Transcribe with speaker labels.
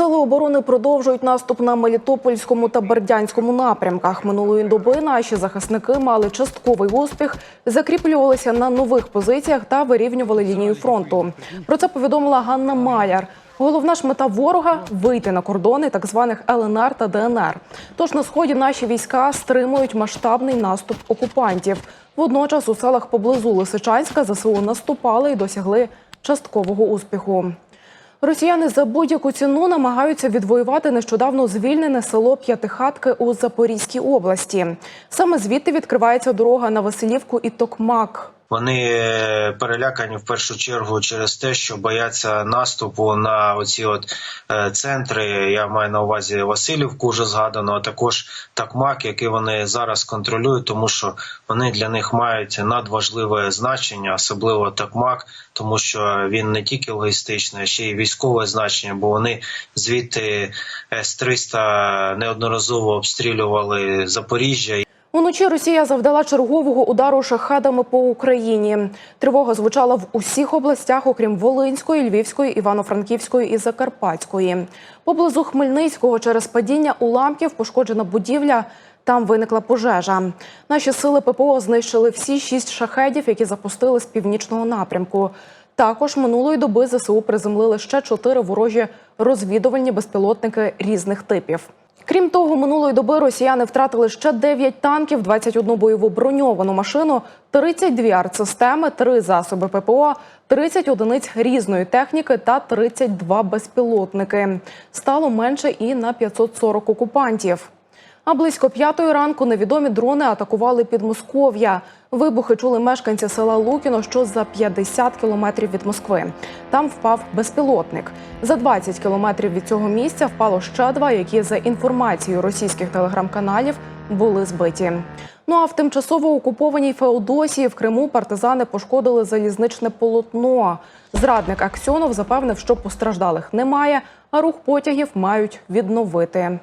Speaker 1: Сили оборони продовжують наступ на Мелітопольському та Бердянському напрямках. Минулої доби наші захисники мали частковий успіх, закріплювалися на нових позиціях та вирівнювали лінію фронту. Про це повідомила Ганна Маляр. Головна ж мета ворога вийти на кордони так званих ЛНР та ДНР. Тож на сході наші війська стримують масштабний наступ окупантів. Водночас у селах поблизу Лисичанська ЗСУ наступали і досягли часткового успіху. Росіяни за будь-яку ціну намагаються відвоювати нещодавно звільнене село П'ятихатки у Запорізькій області. Саме звідти відкривається дорога на Василівку і Токмак.
Speaker 2: Вони е, перелякані в першу чергу через те, що бояться наступу на оці от е, центри. Я маю на увазі Васильівку, вже згадано, а також Такмак, який вони зараз контролюють, тому що вони для них мають надважливе значення, особливо Такмак, тому що він не тільки логістичний, а ще й військове значення, бо вони звідти С-300 неодноразово обстрілювали Запоріжжя.
Speaker 1: Уночі Росія завдала чергового удару шахедами по Україні. Тривога звучала в усіх областях, окрім Волинської, Львівської, Івано-Франківської і Закарпатської. Поблизу Хмельницького через падіння уламків пошкоджена будівля. Там виникла пожежа. Наші сили ППО знищили всі шість шахедів, які запустили з північного напрямку. Також минулої доби ЗСУ приземлили ще чотири ворожі розвідувальні безпілотники різних типів. Крім того, минулої доби росіяни втратили ще 9 танків, 21 бойову броньовану машину, 32 артсистеми, 3 засоби ППО, 30 одиниць різної техніки та 32 безпілотники. Стало менше і на 540 окупантів. А близько п'ятої ранку невідомі дрони атакували Підмосков'я. Вибухи чули мешканці села Лукіно, що за 50 кілометрів від Москви. Там впав безпілотник. За 20 кілометрів від цього місця впало ще два, які за інформацією російських телеграм-каналів були збиті. Ну а в тимчасово окупованій Феодосії в Криму партизани пошкодили залізничне полотно. Зрадник Аксьонов запевнив, що постраждалих немає, а рух потягів мають відновити.